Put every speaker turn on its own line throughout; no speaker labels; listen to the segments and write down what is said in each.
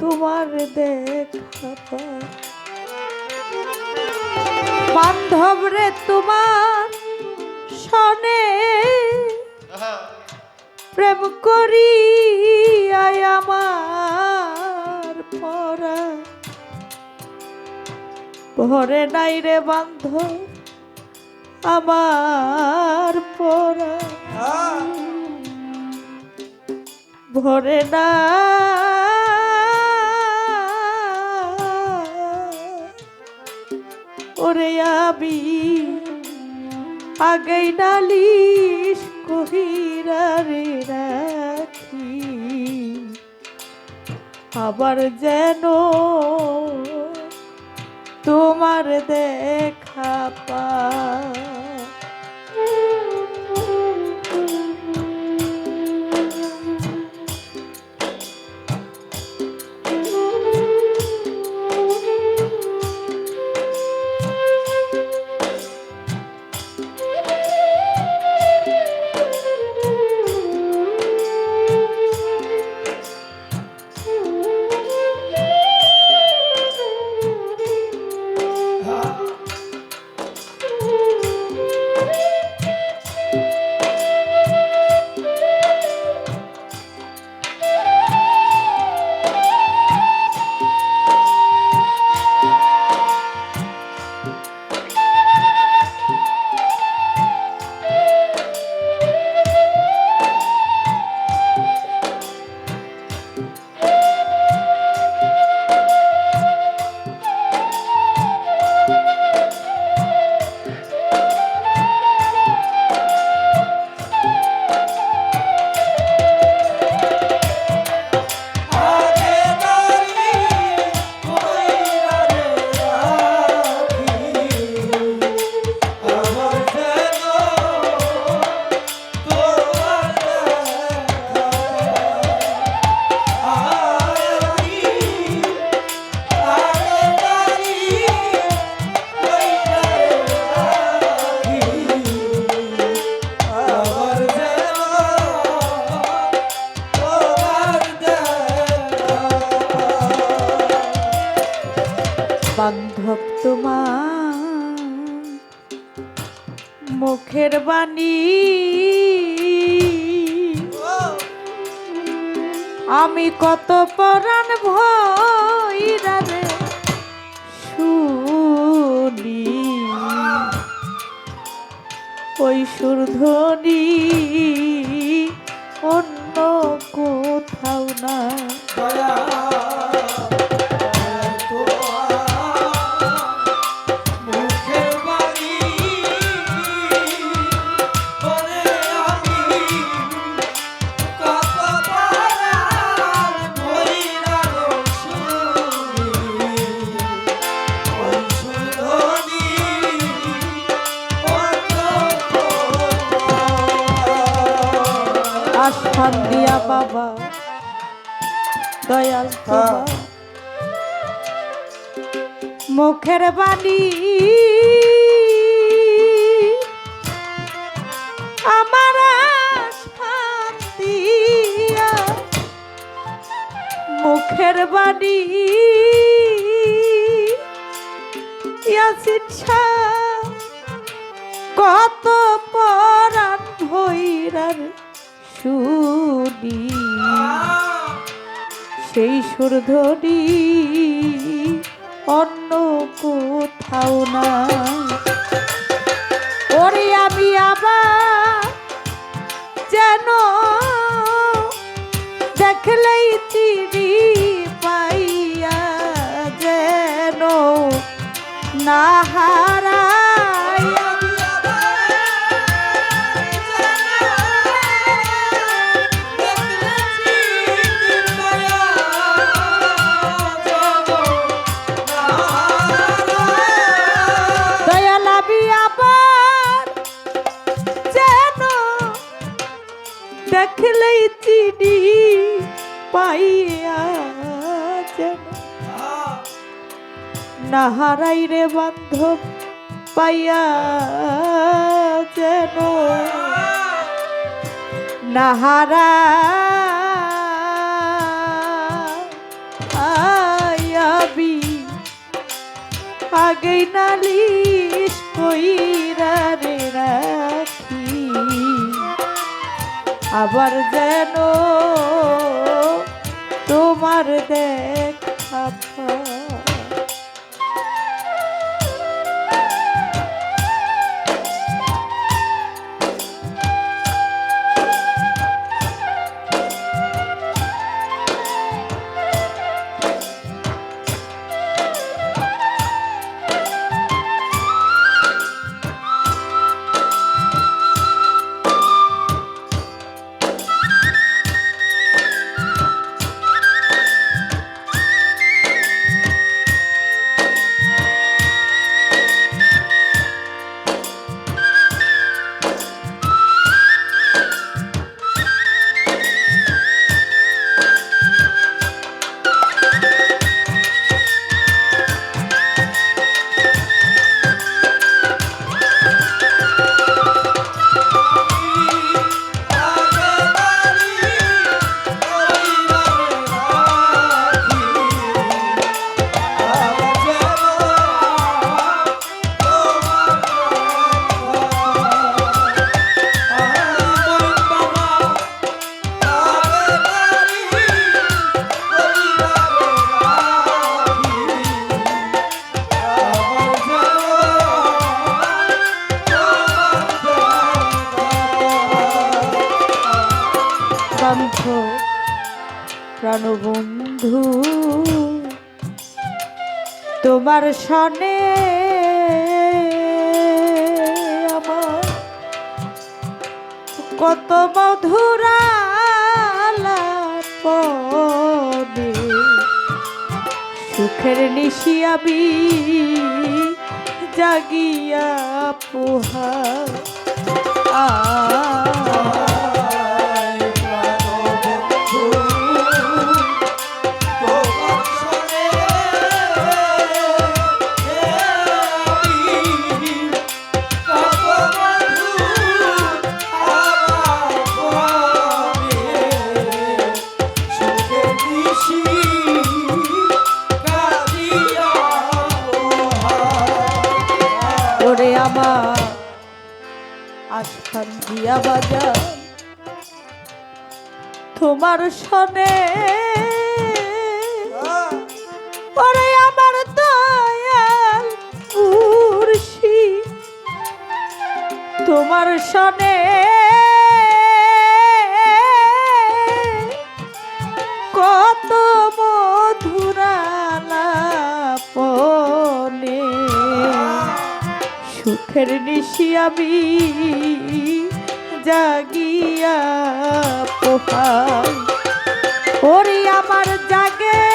তোমার দেখা বান্ধব রে তোমার সনে প্রেম করি আমার পরা ভরে নাই রে বান্ধব আমার পরা ভরে না আমি আগেই নালিশ কহিরা রে রাখি। আবার যেন তোমার দেখা আমি কত পরাণ ভৈরারে শুনি। ওই সুরধ্বনি বাবা দয়াল তোমার মুখের বাণী আমার মুখের বাণী ইয়াসিন কত পরাণ ভৈরার শুনি সেই সুরধ্বনি অন্য কোথাও না ওরে আমি আবার যেন দেখলেই চিনি পাইয়া যেন না দেখলেই চিনি পাইয়া যেন। নাহারাই রে বান্ধব, পাইয়া যেন। নাহারা আয়াবি আগেই নালিশ কইরা রে রা আবার যেন তোমার দেখা প্রাণবন্ধু তোমার সনে আমার কত মধুরা পদে সুখের নিশি আমি জাগিয়া পোহা। আ দিয়া বাজার তোমার সনে ওরে আমার দয়াল তোমার সনে কত মধুরালাপনে সুখের নিশি আমি জাগিয়া পোহাই। ওরে আমার জাগে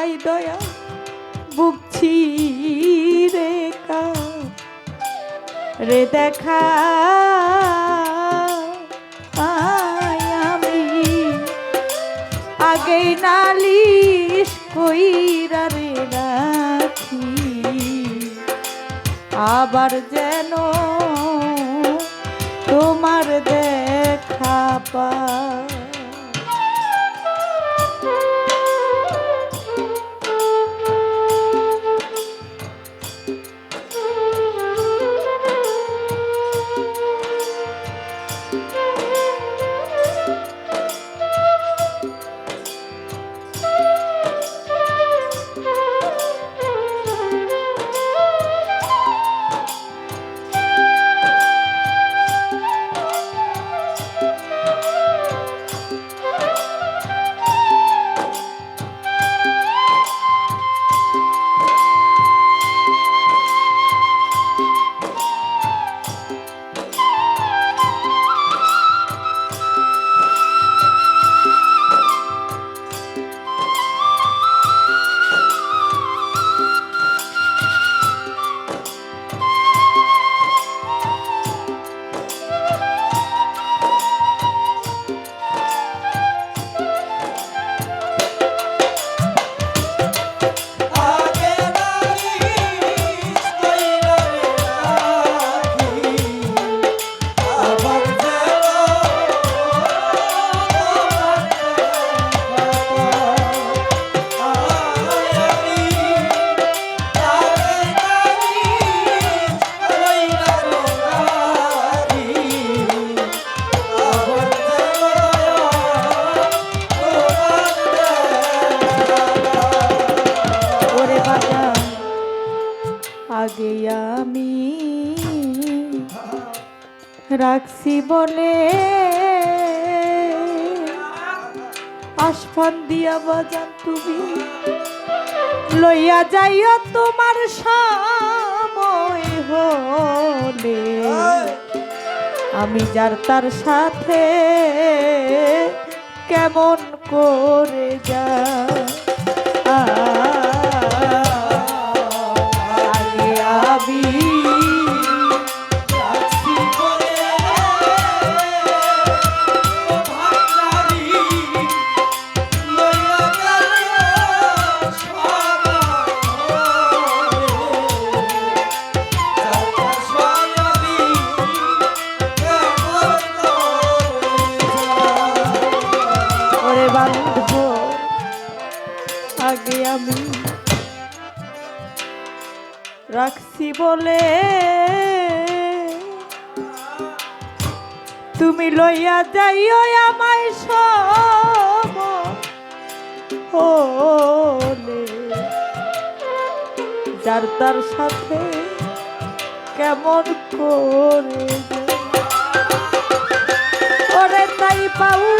দেখাই দয়া, বুক ছিঁড়ে রে দেখা আমি। আগেই নালিশ কইরা রে রাখি। আবার যেন তোমার দেখা পা রাখছি বলে আসফান দিয়া বাজান তুমি। লইয়া যাইও তোমার সময় হলে। আমি যার তার সাথে কেমন করে যা আগে আমি রাখছি বলে তুমি লইয়া যাইও আমায় সব হলে যার তার সাথে কেমন করে ওরে তাই পাউল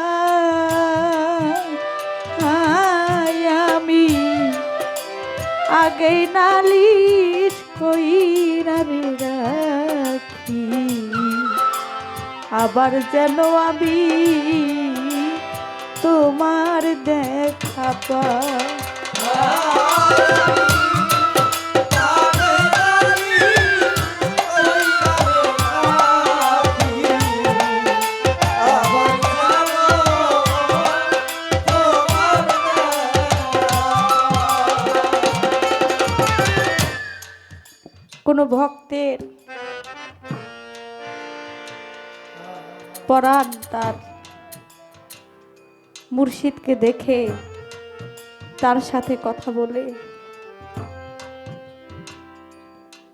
আগেই নালিশ কইরা রে রাখি। আবার যেন আমি তোমার দেখা পাই। কোনো ভক্তের পরাণ তার মুর্শিদকে দেখে তার সাথে কথা বলে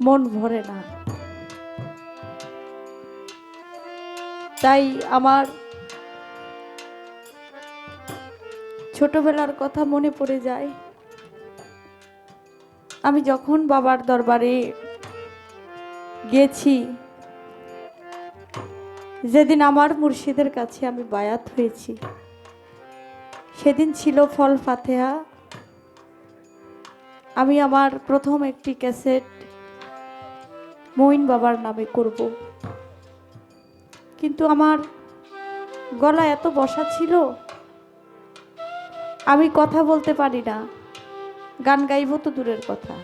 মন ভরে না। তাই আমার ছোটবেলার কথা মনে পড়ে যায়। আমি যখন বাবার দরবারে গেছি। যেদিন আমার মুর্শিদের কাছে আমি বায়াত হয়েছি, সেদিন ছিল ফল ফাতেহা। আমি আমার প্রথম একটি ক্যাসেট মঈন বাবার নামে করব। কিন্তু আমার গলা এত বসা ছিল, আমি কথা বলতে পারি না। গান গাইব তো দূরের কথা।